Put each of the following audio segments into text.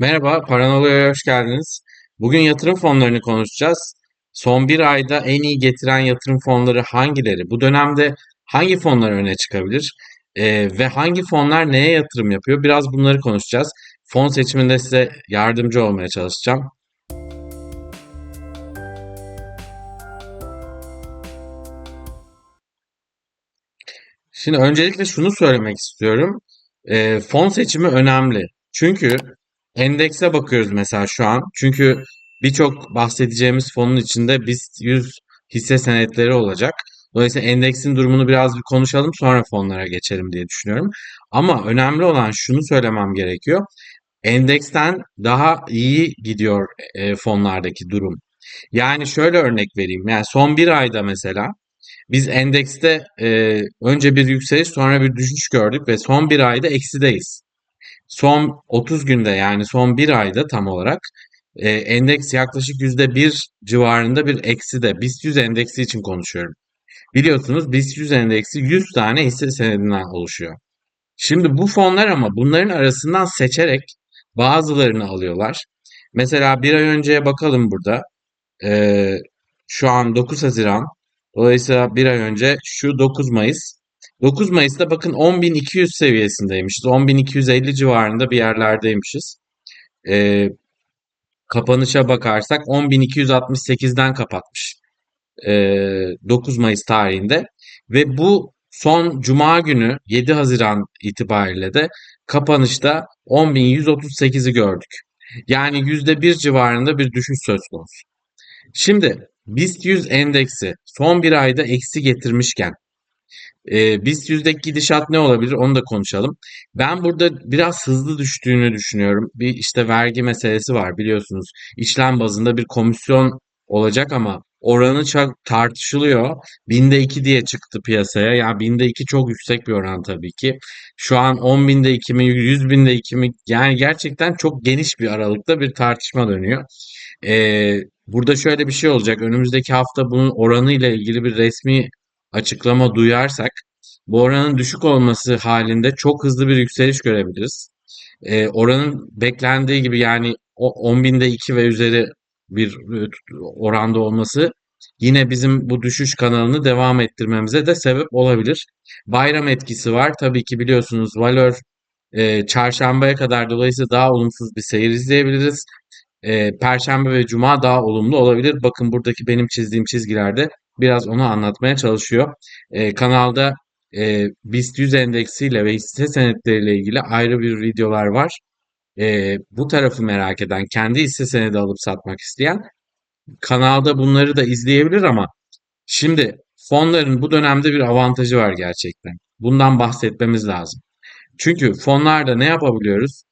Merhaba, Paranolo'ya hoş geldiniz. Bugün yatırım fonlarını konuşacağız. Son bir ayda en iyi getiren yatırım fonları hangileri? Bu dönemde hangi fonlar öne çıkabilir? Ee, ve hangi fonlar neye yatırım yapıyor? Biraz bunları konuşacağız. Fon seçiminde size yardımcı olmaya çalışacağım. Şimdi öncelikle şunu söylemek istiyorum. Ee, fon seçimi önemli. Çünkü endekse bakıyoruz mesela şu an. Çünkü birçok bahsedeceğimiz fonun içinde BIST 100 hisse senetleri olacak. Dolayısıyla endeksin durumunu biraz bir konuşalım sonra fonlara geçelim diye düşünüyorum. Ama önemli olan şunu söylemem gerekiyor. Endeksten daha iyi gidiyor e, fonlardaki durum. Yani şöyle örnek vereyim. Yani son bir ayda mesela biz endekste e, önce bir yükseliş sonra bir düşüş gördük ve son bir ayda eksideyiz. Son 30 günde yani son bir ayda tam olarak e, endeks yaklaşık %1 civarında bir ekside. BIST 100 endeksi için konuşuyorum. Biliyorsunuz BIST 100 endeksi 100 tane hisse senedinden oluşuyor. Şimdi bu fonlar ama bunların arasından seçerek bazılarını alıyorlar. Mesela bir ay önceye bakalım burada. Ee, şu an 9 Haziran. Dolayısıyla bir ay önce şu 9 Mayıs. 9 Mayıs'ta bakın 10.200 seviyesindeymişiz. 10.250 civarında bir yerlerdeymişiz. Ee, kapanışa bakarsak 10.268'den kapatmış. Ee, 9 Mayıs tarihinde. Ve bu son Cuma günü 7 Haziran itibariyle de kapanışta 10.138'i gördük. Yani %1 civarında bir düşüş söz konusu. Şimdi BIST 100 endeksi son bir ayda eksi getirmişken e, BIST 100'deki gidişat ne olabilir onu da konuşalım. Ben burada biraz hızlı düştüğünü düşünüyorum. Bir işte vergi meselesi var biliyorsunuz. İşlem bazında bir komisyon olacak ama oranı çok tartışılıyor. Binde 2 diye çıktı piyasaya. Yani binde 2 çok yüksek bir oran tabii ki. Şu an 10 binde 2 mi 100 binde 2 mi yani gerçekten çok geniş bir aralıkta bir tartışma dönüyor. Ee, burada şöyle bir şey olacak. Önümüzdeki hafta bunun oranı ile ilgili bir resmi açıklama duyarsak bu oranın düşük olması halinde çok hızlı bir yükseliş görebiliriz. Ee, oranın beklendiği gibi yani o 10 binde 2 ve üzeri bir e, oranda olması yine bizim bu düşüş kanalını devam ettirmemize de sebep olabilir. Bayram etkisi var. Tabii ki biliyorsunuz valör e, çarşambaya kadar dolayısıyla daha olumsuz bir seyir izleyebiliriz. E, Perşembe ve Cuma daha olumlu olabilir. Bakın buradaki benim çizdiğim çizgilerde biraz onu anlatmaya çalışıyor. E, kanalda e, BIST 100 endeksiyle ve hisse senetleriyle ilgili ayrı bir videolar var. E, bu tarafı merak eden, kendi hisse senedi alıp satmak isteyen kanalda bunları da izleyebilir ama şimdi fonların bu dönemde bir avantajı var gerçekten. Bundan bahsetmemiz lazım. Çünkü fonlarda ne yapabiliyoruz?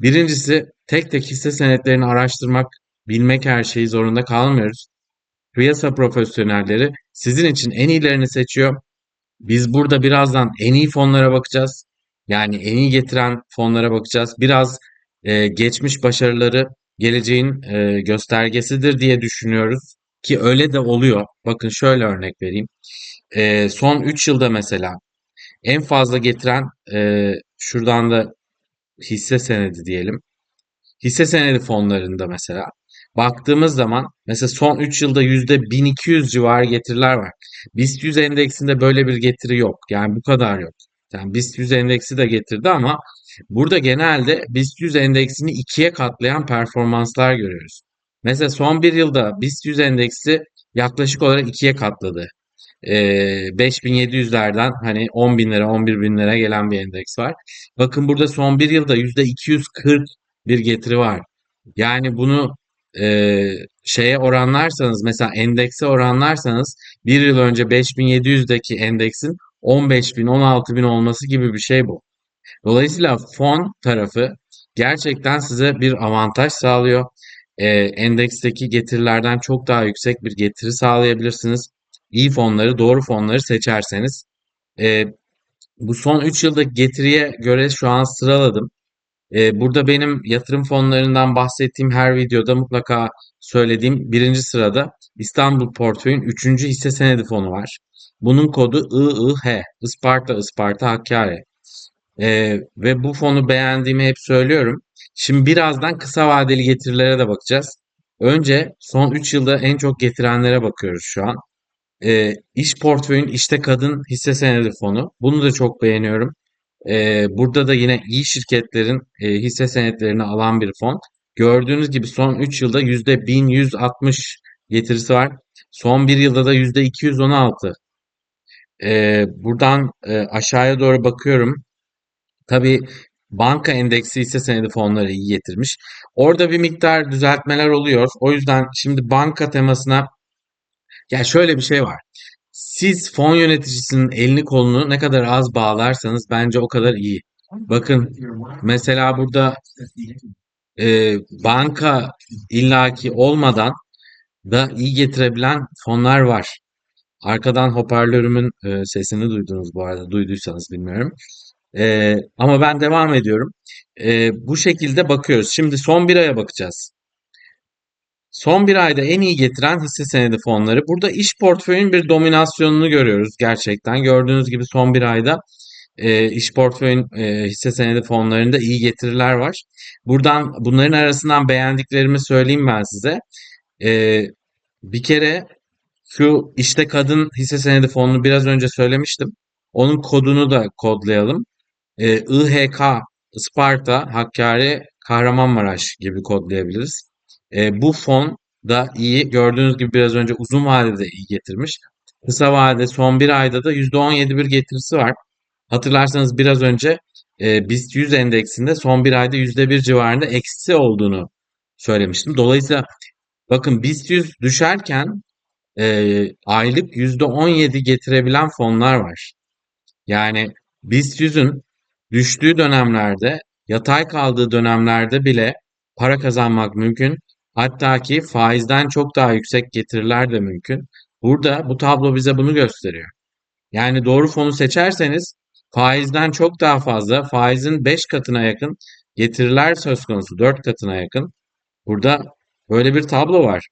Birincisi tek tek hisse senetlerini araştırmak, bilmek her şeyi zorunda kalmıyoruz. Piyasa profesyonelleri sizin için en iyilerini seçiyor. Biz burada birazdan en iyi fonlara bakacağız. Yani en iyi getiren fonlara bakacağız. Biraz e, geçmiş başarıları geleceğin e, göstergesidir diye düşünüyoruz. Ki öyle de oluyor. Bakın şöyle örnek vereyim. E, son 3 yılda mesela en fazla getiren e, şuradan da hisse senedi diyelim. Hisse senedi fonlarında mesela baktığımız zaman mesela son 3 yılda %1200 civarı getiriler var. BIST 100 endeksinde böyle bir getiri yok. Yani bu kadar yok. Yani BIST 100 endeksi de getirdi ama burada genelde BIST 100 endeksini ikiye katlayan performanslar görüyoruz. Mesela son bir yılda BIST 100 endeksi yaklaşık olarak ikiye katladı. Ee, 5700'lerden hani 10 binlere 11 binlere gelen bir endeks var. Bakın burada son bir yılda %240 bir getiri var. Yani bunu e, şeye oranlarsanız mesela endekse oranlarsanız bir yıl önce 5700'deki endeksin 15.000 16.000 olması gibi bir şey bu. Dolayısıyla fon tarafı gerçekten size bir avantaj sağlıyor. E, endeksteki getirilerden çok daha yüksek bir getiri sağlayabilirsiniz. İyi fonları, doğru fonları seçerseniz. E, bu son 3 yılda getiriye göre şu an sıraladım. Ee, burada benim yatırım fonlarından bahsettiğim her videoda mutlaka söylediğim birinci sırada İstanbul Portföy'ün üçüncü hisse senedi fonu var. Bunun kodu IIH, Isparta Isparta Hakkari. Ee, ve bu fonu beğendiğimi hep söylüyorum. Şimdi birazdan kısa vadeli getirilere de bakacağız. Önce son 3 yılda en çok getirenlere bakıyoruz şu an. Ee, iş portföyün işte kadın hisse senedi fonu. Bunu da çok beğeniyorum. Ee, burada da yine iyi şirketlerin e, hisse senetlerini alan bir fon. Gördüğünüz gibi son 3 yılda %1160 getirisi var. Son bir yılda da %216. Ee, buradan e, aşağıya doğru bakıyorum. Tabii banka endeksi hisse senedi fonları iyi getirmiş. Orada bir miktar düzeltmeler oluyor. O yüzden şimdi banka temasına ya şöyle bir şey var. Siz fon yöneticisinin elini kolunu ne kadar az bağlarsanız bence o kadar iyi. Bakın mesela burada e, banka illaki olmadan da iyi getirebilen fonlar var. Arkadan hoparlörümün e, sesini duydunuz bu arada. Duyduysanız bilmiyorum. E, ama ben devam ediyorum. E, bu şekilde bakıyoruz. Şimdi son bir aya bakacağız. Son bir ayda en iyi getiren hisse senedi fonları. Burada iş portföyün bir dominasyonunu görüyoruz gerçekten. Gördüğünüz gibi son bir ayda e, iş portföyün e, hisse senedi fonlarında iyi getiriler var. Buradan bunların arasından beğendiklerimi söyleyeyim ben size. E, bir kere şu işte kadın hisse senedi fonunu biraz önce söylemiştim. Onun kodunu da kodlayalım. E, İHK, Isparta, Hakkari, Kahramanmaraş gibi kodlayabiliriz. E, bu fon da iyi. Gördüğünüz gibi biraz önce uzun vadede iyi getirmiş. Kısa vadede son bir ayda da %17 bir getirisi var. Hatırlarsanız biraz önce e, BIST 100 endeksinde son bir ayda %1 civarında eksi olduğunu söylemiştim. Dolayısıyla bakın BIST 100 düşerken e, aylık %17 getirebilen fonlar var. Yani BIST 100'ün düştüğü dönemlerde, yatay kaldığı dönemlerde bile para kazanmak mümkün. Hatta ki faizden çok daha yüksek getiriler de mümkün. Burada bu tablo bize bunu gösteriyor. Yani doğru fonu seçerseniz faizden çok daha fazla, faizin 5 katına yakın getiriler söz konusu, 4 katına yakın. Burada böyle bir tablo var.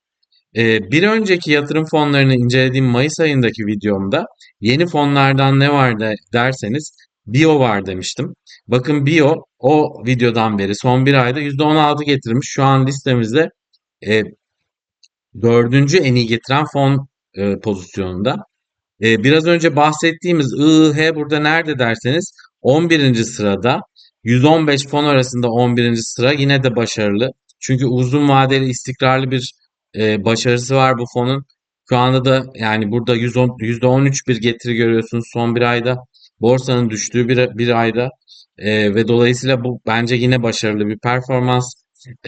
Ee, bir önceki yatırım fonlarını incelediğim Mayıs ayındaki videomda yeni fonlardan ne var de derseniz Bio var demiştim. Bakın Bio o videodan beri son bir ayda %16 getirmiş. Şu an listemizde e, dördüncü en iyi getiren fon e, pozisyonunda. E, biraz önce bahsettiğimiz IH burada nerede derseniz 11. sırada 115 fon arasında 11. sıra yine de başarılı. Çünkü uzun vadeli istikrarlı bir e, başarısı var bu fonun. Şu anda da yani burada 110, %13 bir getiri görüyorsunuz son bir ayda. Borsanın düştüğü bir, bir ayda E, ve dolayısıyla bu bence yine başarılı bir performans.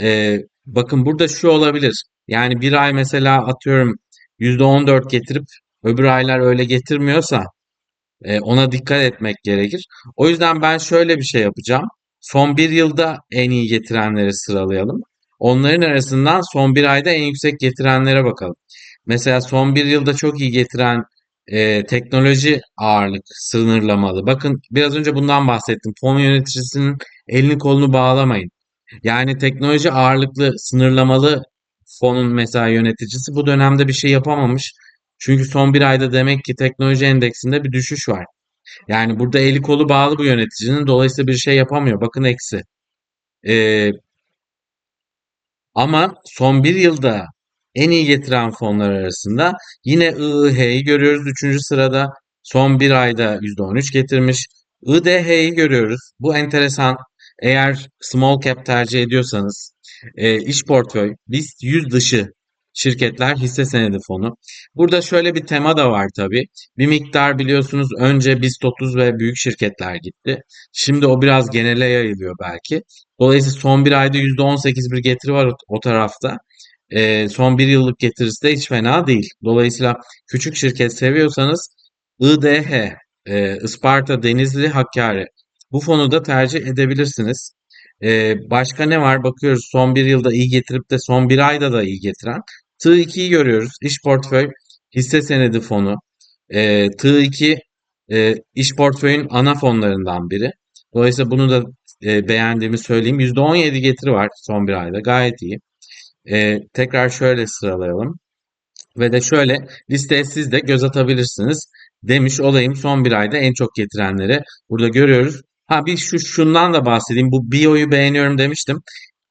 E, bakın burada şu olabilir. Yani bir ay mesela atıyorum %14 getirip öbür aylar öyle getirmiyorsa e, ona dikkat etmek gerekir. O yüzden ben şöyle bir şey yapacağım. Son bir yılda en iyi getirenleri sıralayalım. Onların arasından son bir ayda en yüksek getirenlere bakalım. Mesela son bir yılda çok iyi getiren e, teknoloji ağırlık sınırlamalı. Bakın biraz önce bundan bahsettim. Fon yöneticisinin elini kolunu bağlamayın. Yani teknoloji ağırlıklı sınırlamalı fonun mesela yöneticisi bu dönemde bir şey yapamamış. Çünkü son bir ayda demek ki teknoloji endeksinde bir düşüş var. Yani burada eli kolu bağlı bu yöneticinin. Dolayısıyla bir şey yapamıyor. Bakın eksi. Ee, ama son bir yılda en iyi getiren fonlar arasında yine IIH'yi görüyoruz 3. sırada. Son bir ayda %13 getirmiş. IDH'yi görüyoruz. Bu enteresan. Eğer small cap tercih ediyorsanız e, iş portföy, BIST 100 dışı şirketler hisse senedi fonu. Burada şöyle bir tema da var tabii. Bir miktar biliyorsunuz önce BIST 30 ve büyük şirketler gitti. Şimdi o biraz genele yayılıyor belki. Dolayısıyla son bir ayda %18 bir getiri var o, tarafta. E, son bir yıllık getirisi de hiç fena değil. Dolayısıyla küçük şirket seviyorsanız IDH, e, Isparta, Denizli, Hakkari bu fonu da tercih edebilirsiniz. E, başka ne var? Bakıyoruz son bir yılda iyi getirip de son bir ayda da iyi getiren. T2'yi görüyoruz. İş portföy hisse senedi fonu. E, T2 e, iş portföyün ana fonlarından biri. Dolayısıyla bunu da e, beğendiğimi söyleyeyim. %17 getiri var son bir ayda. Gayet iyi. E, tekrar şöyle sıralayalım. Ve de şöyle listeye siz de göz atabilirsiniz demiş olayım son bir ayda en çok getirenleri burada görüyoruz. Ha bir şu şundan da bahsedeyim. Bu BIO'yu beğeniyorum demiştim.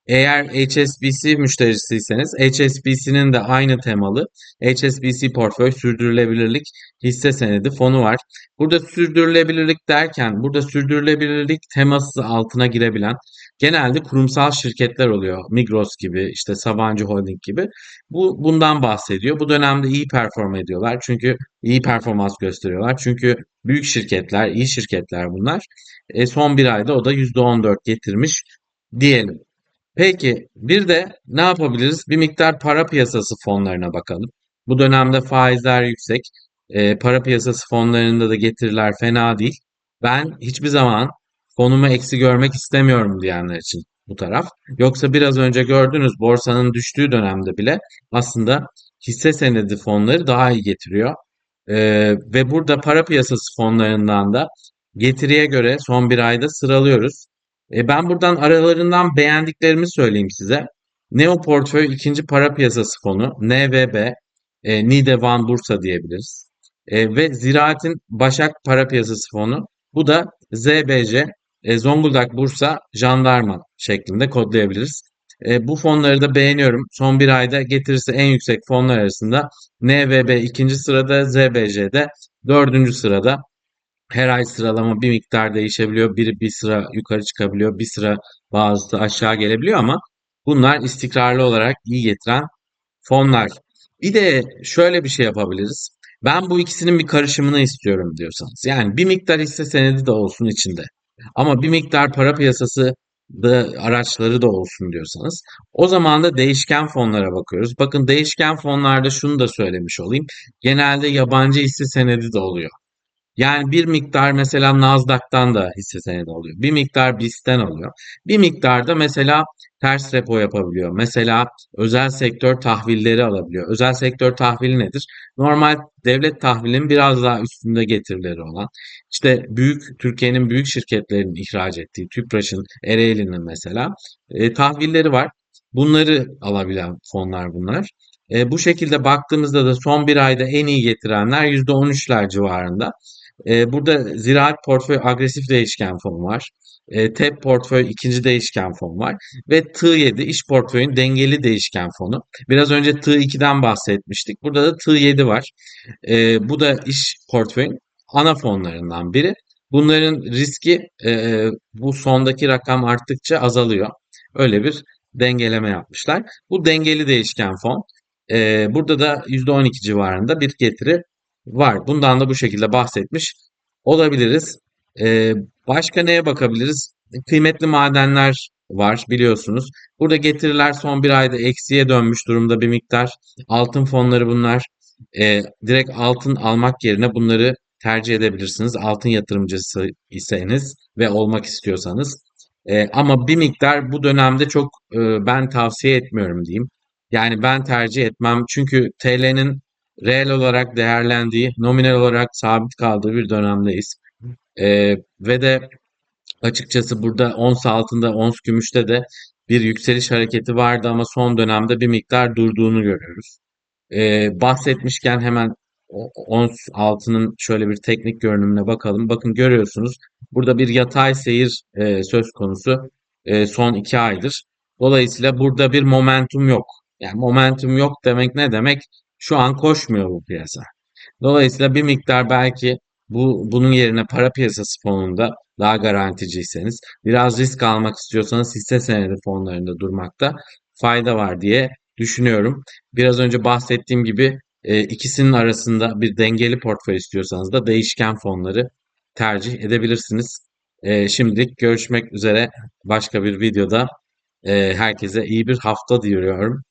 Eğer HSBC müşterisiyseniz HSBC'nin de aynı temalı HSBC portföy sürdürülebilirlik hisse senedi fonu var. Burada sürdürülebilirlik derken burada sürdürülebilirlik teması altına girebilen genelde kurumsal şirketler oluyor. Migros gibi işte Sabancı Holding gibi. Bu bundan bahsediyor. Bu dönemde iyi perform ediyorlar. Çünkü iyi performans gösteriyorlar. Çünkü büyük şirketler, iyi şirketler bunlar. E, son bir ayda o da %14 getirmiş diyelim. Peki bir de ne yapabiliriz? Bir miktar para piyasası fonlarına bakalım. Bu dönemde faizler yüksek. Ee, para piyasası fonlarında da getiriler fena değil. Ben hiçbir zaman fonumu eksi görmek istemiyorum diyenler için bu taraf. Yoksa biraz önce gördünüz borsanın düştüğü dönemde bile aslında hisse senedi fonları daha iyi getiriyor. Ee, ve burada para piyasası fonlarından da getiriye göre son bir ayda sıralıyoruz. E, ben buradan aralarından beğendiklerimi söyleyeyim size. Neo Portföy ikinci para piyasası fonu NVB, e, Nide Van Bursa diyebiliriz. E, ve Ziraat'in Başak para piyasası fonu. Bu da ZBC, e, Zonguldak Bursa Jandarma şeklinde kodlayabiliriz. E, bu fonları da beğeniyorum. Son bir ayda getirisi en yüksek fonlar arasında NVB ikinci sırada, ZBC'de dördüncü sırada. Her ay sıralama bir miktar değişebiliyor. Biri bir sıra yukarı çıkabiliyor, bir sıra bazısı aşağı gelebiliyor ama bunlar istikrarlı olarak iyi getiren fonlar. Bir de şöyle bir şey yapabiliriz. Ben bu ikisinin bir karışımını istiyorum diyorsanız. Yani bir miktar hisse senedi de olsun içinde. Ama bir miktar para piyasası da araçları da olsun diyorsanız. O zaman da değişken fonlara bakıyoruz. Bakın değişken fonlarda şunu da söylemiş olayım. Genelde yabancı hisse senedi de oluyor. Yani bir miktar mesela Nasdaq'tan da hisse senedi alıyor. Bir miktar BIST'ten alıyor. Bir miktar da mesela ters repo yapabiliyor. Mesela özel sektör tahvilleri alabiliyor. Özel sektör tahvili nedir? Normal devlet tahvilinin biraz daha üstünde getirileri olan. İşte büyük Türkiye'nin büyük şirketlerinin ihraç ettiği Tüpraş'ın, Ereğli'nin mesela e, tahvilleri var. Bunları alabilen fonlar bunlar. E, bu şekilde baktığımızda da son bir ayda en iyi getirenler %13'ler civarında. E, burada ziraat portföy agresif değişken fonu var. E, TEP portföy ikinci değişken fon var. Ve T7 iş portföyün dengeli değişken fonu. Biraz önce T2'den bahsetmiştik. Burada da T7 var. E, bu da iş portföyün ana fonlarından biri. Bunların riski e, bu sondaki rakam arttıkça azalıyor. Öyle bir dengeleme yapmışlar. Bu dengeli değişken fon. E, burada da %12 civarında bir getiri var. Bundan da bu şekilde bahsetmiş olabiliriz. Ee, başka neye bakabiliriz? Kıymetli madenler var biliyorsunuz. Burada getiriler son bir ayda eksiye dönmüş durumda bir miktar. Altın fonları bunlar. Ee, direkt altın almak yerine bunları tercih edebilirsiniz. Altın yatırımcısı iseniz ve olmak istiyorsanız. Ee, ama bir miktar bu dönemde çok e, ben tavsiye etmiyorum diyeyim. Yani ben tercih etmem. Çünkü TL'nin reel olarak değerlendiği, nominal olarak sabit kaldığı bir dönemdeyiz. Ee, ve de açıkçası burada ons altında, ons gümüşte de bir yükseliş hareketi vardı ama son dönemde bir miktar durduğunu görüyoruz. Ee, bahsetmişken hemen ons altının şöyle bir teknik görünümüne bakalım. Bakın görüyorsunuz burada bir yatay seyir e, söz konusu e, son iki aydır. Dolayısıyla burada bir momentum yok. Yani momentum yok demek ne demek? Şu an koşmuyor bu piyasa. Dolayısıyla bir miktar belki bu bunun yerine para piyasası fonunda daha garanticiyseniz, biraz risk almak istiyorsanız hisse senedi fonlarında durmakta fayda var diye düşünüyorum. Biraz önce bahsettiğim gibi e, ikisinin arasında bir dengeli portföy istiyorsanız da değişken fonları tercih edebilirsiniz. E, şimdilik görüşmek üzere başka bir videoda. E, herkese iyi bir hafta diliyorum.